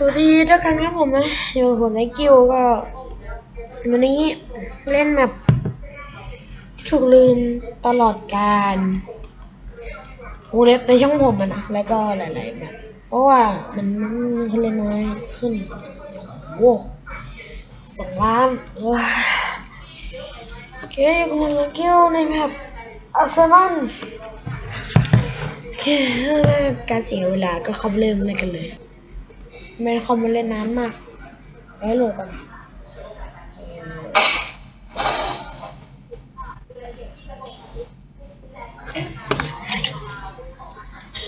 สวัสดีทุกคนครับผมนะอยู่กับผมไอกิวก็วันนี้เล่นแบบถูกลืมตลอดการวงเล็บในช่องผมอะนะแล้วก็หลายๆแบบเพราะว่ามันมันมีคนเล่นน้อยขึ้นโอ้โหสองล้านว้าโอเคอยู่กับผมไอกิวในแบบอาร์เซนอลโอเคเพื่อไม่ให้การเสียเวลาก็เข้าเริ่มเล่นกันเลย ไม่ได้คอมมาเล่นน้ำมากแล้วโหลดก่อน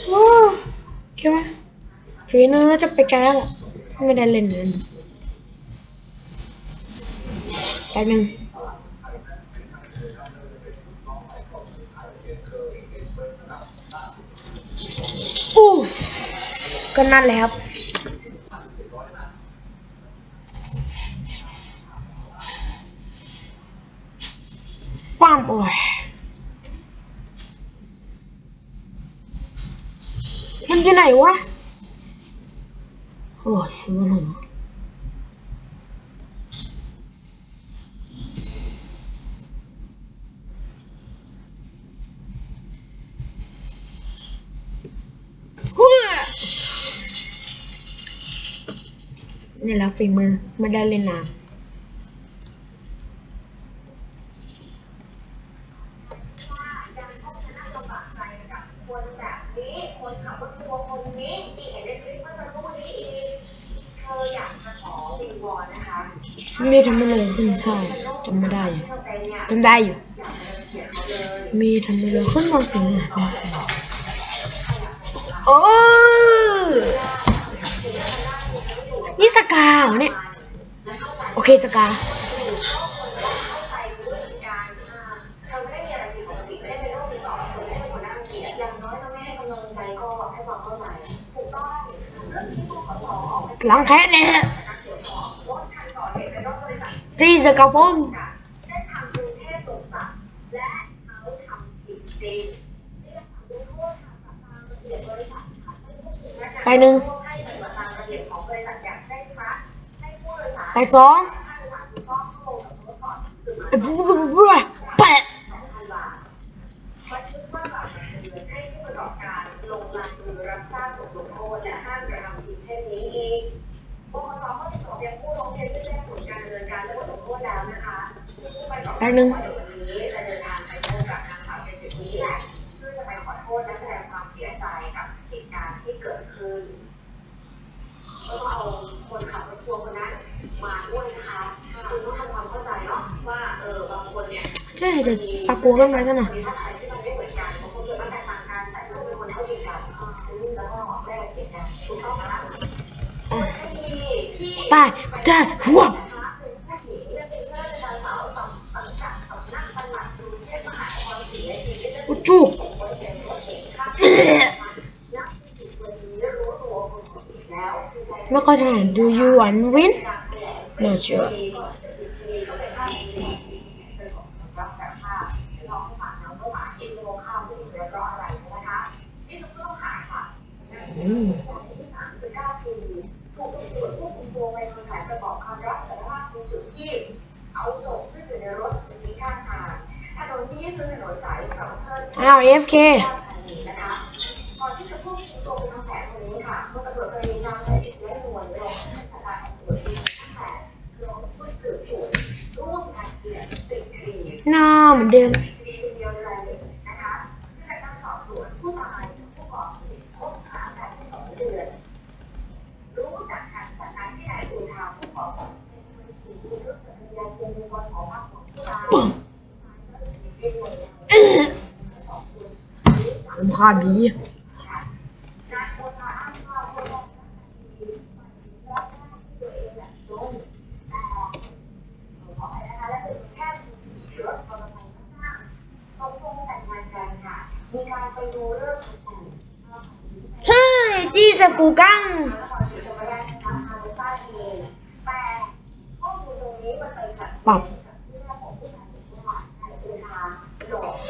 โอ้คิดว่าฟีเนอร์จะไปไกลแล้วไม่ได้เล่นเลยแป๊บนึงอู้ก็นั่นแหละครับ ปั้มโอ้ยมันอยู่ไหนวะโอ้ยมันหนนี่แหละฝีมือไม่ได้เล่นนาน คนแบบนี้ คนขับรถทัวร์คนนี้ที่เห็นในคลิปเมื่อสักครู่นี้อีกเธออยากจะขอวิงวอนนะคะไม่ทำไม่เลยขึ้นใช่จำไม่ได้อยู่เธอเป็นเนี่ยจำได้อยู่อยากจะเขียนเขาเลยมีทำไมเลยขึ้นมาเสียงอะโอ้นี่สกาเหรอเนี่ย โอเคสกาเสงสัยและเขาทำผิดจริงนี่นะคะดูโทษค่ะตามระเบียบบริษัทค่ะให้ผู้ถือและไปหนึ่งให้ปฏิบัติตามระเบียบของบริษัทอย่างเคร่งครัดให้ผู้โดยสารไปสอง ลงลายมือรับทราบบทลงโทษและห้ามกระทำผิดเช่นนี้อีกบกสก็ติดต่อไปยังผู้ร้องเรียนเพื่อแจ้งผลการดำเนินการและบทลงโทษแล้วนะคะซึ่งผู้ประกอบแป๊การบนึงวันนี้จะเดินทางไปพบกับนางสาวเจนจิตนี้แหละเพื่อจะไปขอโทษและแสดงความเสียใจกับเหตุการณ์ที่เกิดขึ้นก็ต้องเอาคนขับรถทัวร์คนนั้นมาด้วยนะคะคือต้องทำความเข้าใจเนาะว่าเออบางคนเนี่ยใช่เดี๋ยวปากกูกันไปซะหมท่าทางที่มันไม่เหมือนกั ไหมส่วนคดีที่ตายจ้าหัวนะคะเป็นผู้หญิงและเป็นข้าราชการสาวสังสังกัดสำนักปลัดกรุงเมหานครศรีอยุธยาอุจูบริเวณรถเก๋งข้ามนักสืบวันนี้รู้ตัวคนผิดแล้วไม่ค่อยจะเห็น do you want win no sure รับสารภาพที่น้องฝากน้องว่าเอ็นโลข้าวไม่ ไปทำแผนประกอบคำรับสารภาพในจุดที่เอาศพซึ่งอยู่ในรถไปทิ้งข้างทาง ถนนนี้คือถนนสายสองเทิร์นอ้าว AFK นะคะก่อนที่จะควบคุมตัวไปทำแผนวันนี้ค่ะเมื่อตำรวจพยายามแต่ติดและนวลรองผู้บัญชาการตำรวจตั้งแต่รองผู้สืบสวนร่วมกันเกี่ยวติดคดีน่าเหมือนเดิม แต่งเฮ้ยจีสกูกังนคร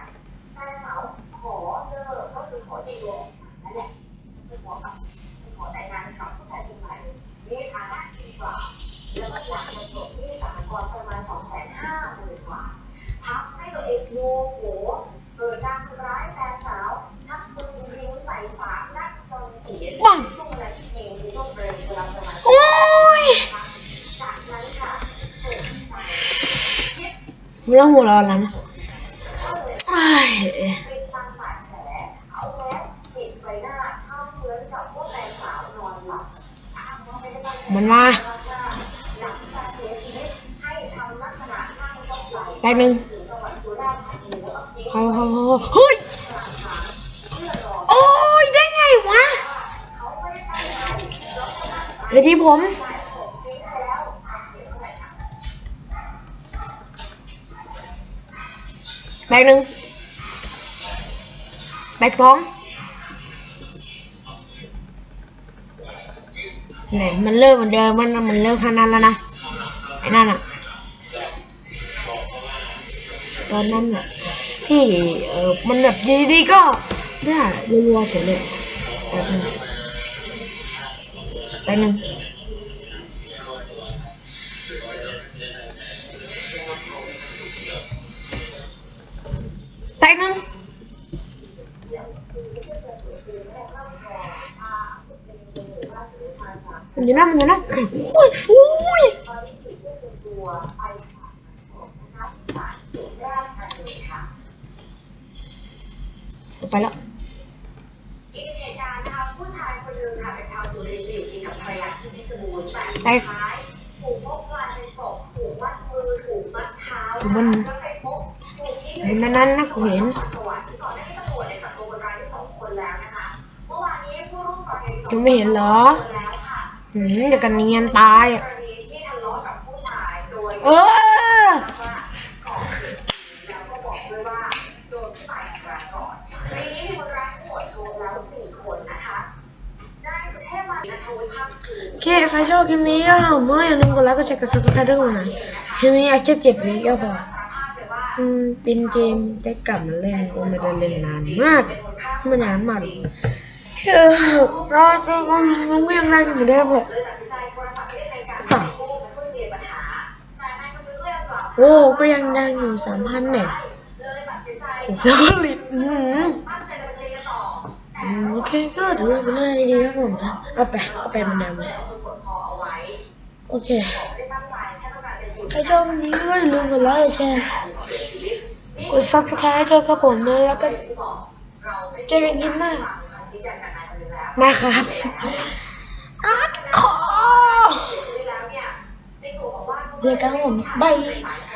ให้ทำลักษณะข้างต้นไหลแป๊บนึงถึงจังหวัดสุราษฎร์ธานีแล้วก็ทิ้งเขาเขาเขาเฮ้ยเพื่อรอโอ้ยได้ไงวะเขาไม่ได้ตั้งใจแล้วก็ตั้งใจเดี๋ยวที่ผม ทิ้งไปแล้วฟังเสียงเท่าไหร่ค่ะ แบกหนึ่งแบกสองเนี่ยมันเริ่มเหมือนเดิมมันมันเริ่มขนาดแล้วนะไอ้นั่นอะตอนนั้นอะที่เออมันแบบดีๆก็ได้รัวๆเฉยเลยแบบนึงแป๊บนึง มันอยู่นะมันอยู่นะโอ้ยโอ้ยตอนนี้ถูกควบคุมตัวไปฝากขังนะคะศาลสุราษฎร์ธานีค่ะไปแล้วอีกหนึ่งเหตุการณ์นะคะผู้ชายคนหนึ่งค่ะเป็นชาวสุรินทร์อยู่กินกับภรรยาที่เพชรบูรณ์แต่สุดท้ายถูกพบกลายเป็นศพถูกมัดมือถูกมัดเท้านะคะแล้วไปพบถูกทิ้งมันนั้นๆนะกูเห็นจังหวัดสวรรค์ก่อนหน้านี้ตำรวจได้จับตัวคนร้ายได้สองคนแล้วนะคะเมื่อวานนี้ผู้ร่วมก่อเหตุสองยังไม่เห็นเหรอ คนแล้วค่ะหืมเดี๋ยวกันเนียนตายกอะรณีที่ทะเลาะกับผู้ตายโดยเออว่าก่อเหตุแล้วก็บอกด้วยว่าโดนผู้ตายทำร้ายก่อนในนี้มีคนร้ายทั้งหมดรวมแล้วสี่คนนะคะนายสุเทพมานัทวุฒิภาคภูมิโอเค ใครชอบคลิปนี้ก็เมื่ออย่าลืมกดไลค์กดแชร์กดซับสไครต์ด้วยนะคลิปนี้อาจจะเจ็บวิก็พอสารภาพเลยว่าอืมเป็นเกมได้กลับมาเล่นก็ไม่ได้เล่นนานมากเป็นคนฆ่าไม่นานมาก เออเราจะมันก็ยังได้อยู่เหมือนเดิมเลยเลยตัดสินใจโทรศัพท์ไปเรียกนายการมากู้มาช่วยเคลียร์ปัญหาแต่นายมันเป็นเรื่องแบบโอ้ก็ยังได้อยู่สามพันเนี่ยเลยตัดสินใจของเซอร์ลิตอืมตั้งใจจะไปเคลียร์ต่ออืมโอเคก็ถือว่าเป็นเรื่องดีครับผมนะเอาไปเอาไปเหมือนเดิมเลยเอามือกดคอเอาไว้โอเคไม่ได้ตั้งใจแค่ต้องการจะอยู่ใครชอบวันนี้ก็อย่าลืมกดไลค์กดแชร์กดซับสไครต์ด้วยครับผมนะแล้วก็เราไม่เจอกันคลิปหน้าฟังคำ ชี้แจงจากนายคนนึงแล้วมาครับ อาร์ตคอเสียชีวิตแล้วเนี่ยในตัวบอกว่าเจอกันครับผมบายสายช